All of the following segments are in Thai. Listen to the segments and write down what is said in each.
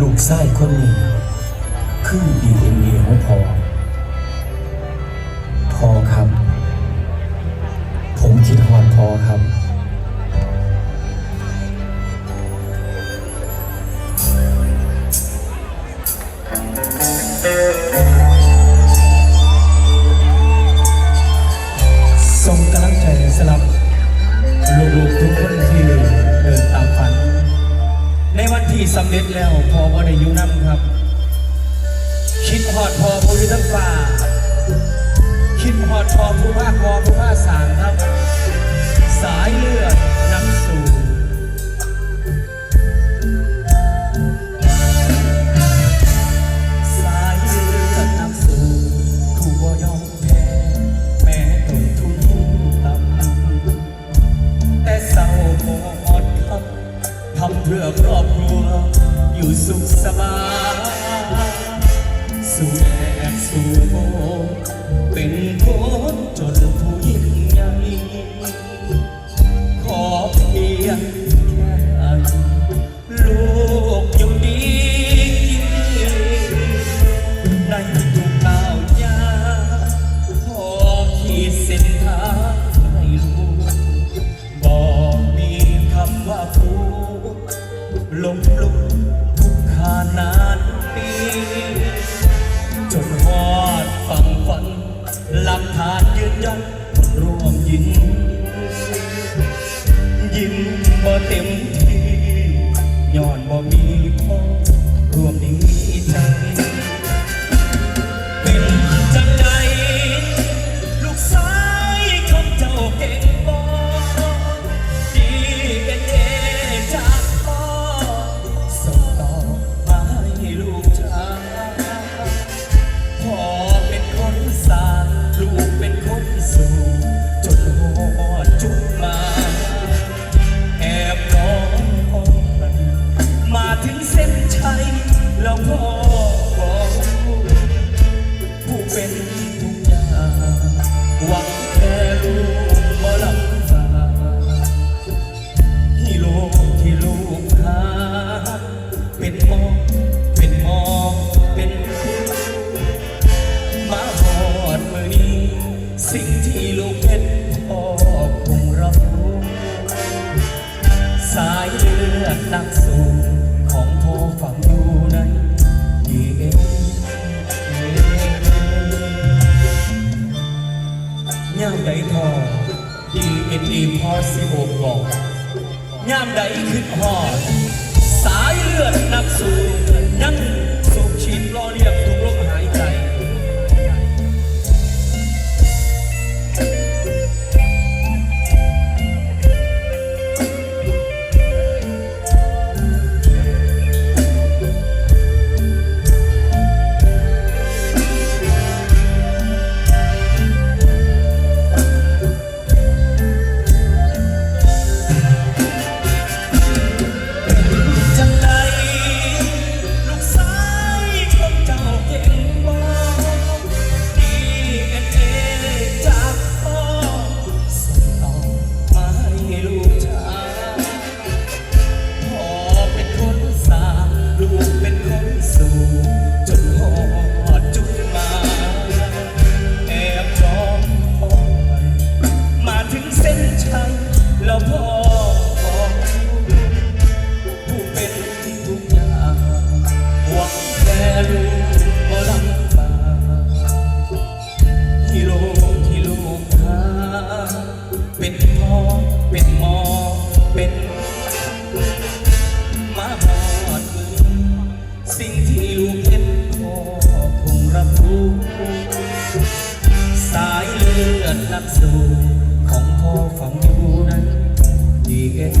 ลูกไส้คนนี้ คือดีเอ็นเอของพอพอครับ ผมคิดฮอนพอครับำเร็จแล้วพอบอได้อยู่น้ำครับ คิดหอดพอผู้ยู่ทั้งป่า คิดหอดพอผู้ภาคพอผู้ภาค เพื่อครอบครัว อยู่สุขสบายสู่แดดสู่โมเป็นคนจนพ i tempo open. บอกยามใดขึ้นหอสายเลือด như lắm rồi không có phận du đánh thì em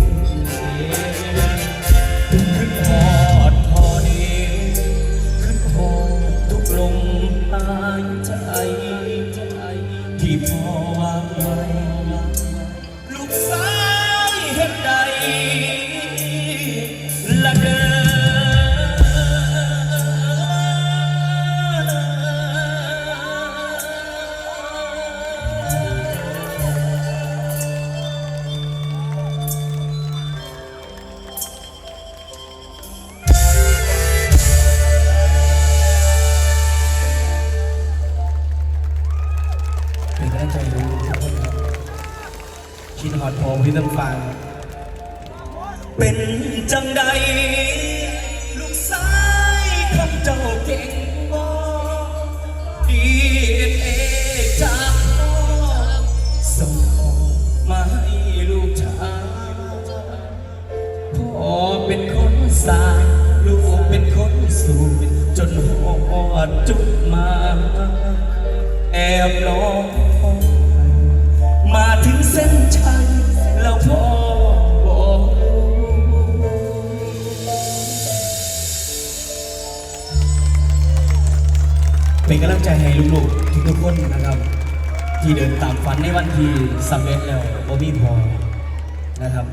รื่องฟัง เป็นจังใด ลูกสายของเจ้าเก่งบ่ดีเอจากพ่อส่งมาให้ลูกชายพ่อเป็นคนสางลูกเป็นคนสูงจนหอดจุดมา แอบร้อง ที่เดินตามฝันในวันที่สำเร็จแล้วบ่มีพอนะครับ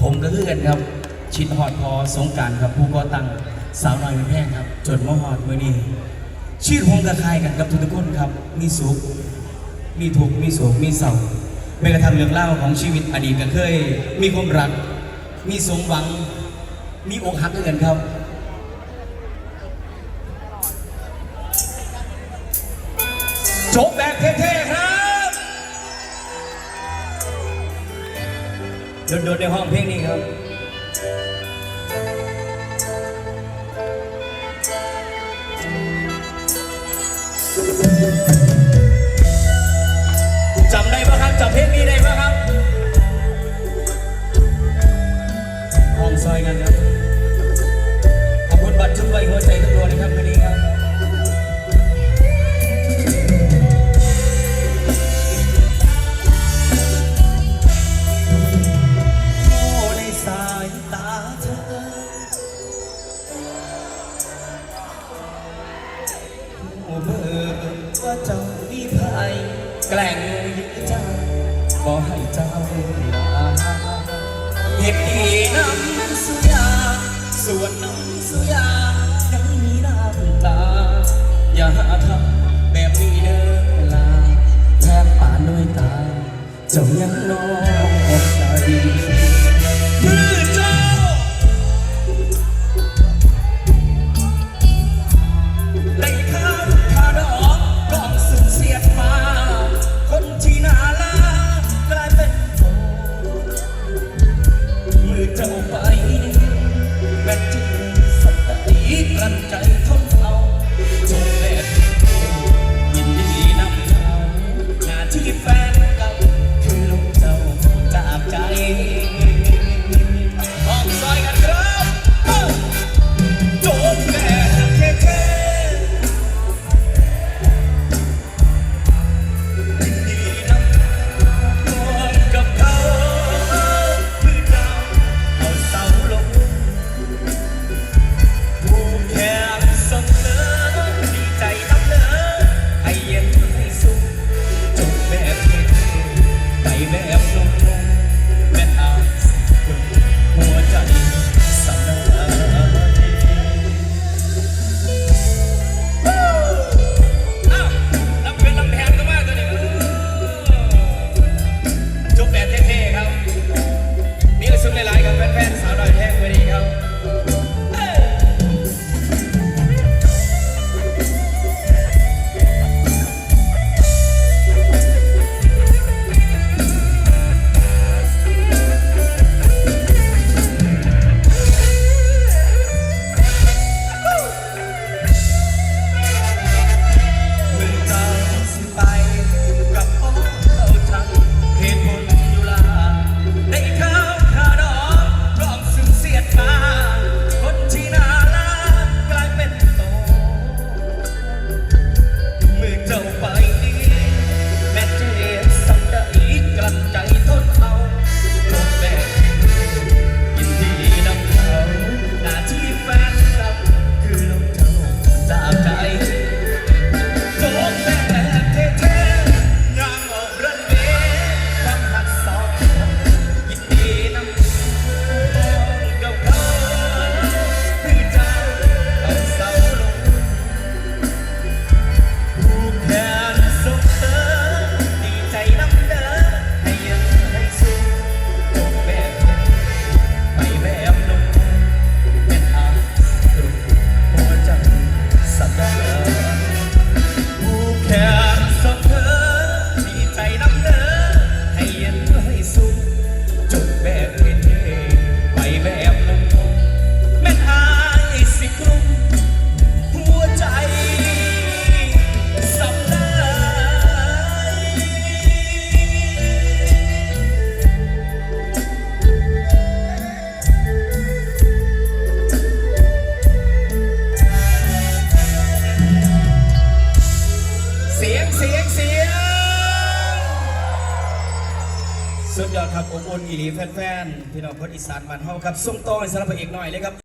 ผมก็คือกันครับ ชิดหอดพอสงการครับผู้ก่อตั้งสาวน้อยเป็นแพงครับจนมหอดมือนี้ชื่อคงกระคายกันกับทุกคนครับ มีสุข มีทุกข์มีโศกมีเศร้าแม้กระทั่งเรื่องเล่าของชีวิตอดีตก็เคย มีความรัก มีสมหวัง มีอกหักกันครับ เท่ๆครับโดดๆในห้องเพลงนี้ครับจำได้ปะครับจำเพลงนี้ได้ปะครับห้องซอยกันครับขอบคุณบัตรทุกใบหัวใจทุกดวงนะครับวันนี้ครับ เมื่อว่าเจ้ามีภัยแกล้งยื้อเจ้าบ่ให้เจ้าลาเหตุดีน้ำสุยา ส่วนน้ำสุยา ยังมีน้ำตา อย่าทำแบบนี้เด้อลาแทบป่านด้วยตา เจ้ายังนอกใจ อเจ้าไปแม้จึงสติกลั้นใจ ๆไปแบบ บุญอีหลีแฟนๆพี่น้องคนอีสานบ้านเฮาครับส่งต่อให้สำหรับพระเอกหน่อยเลยครับ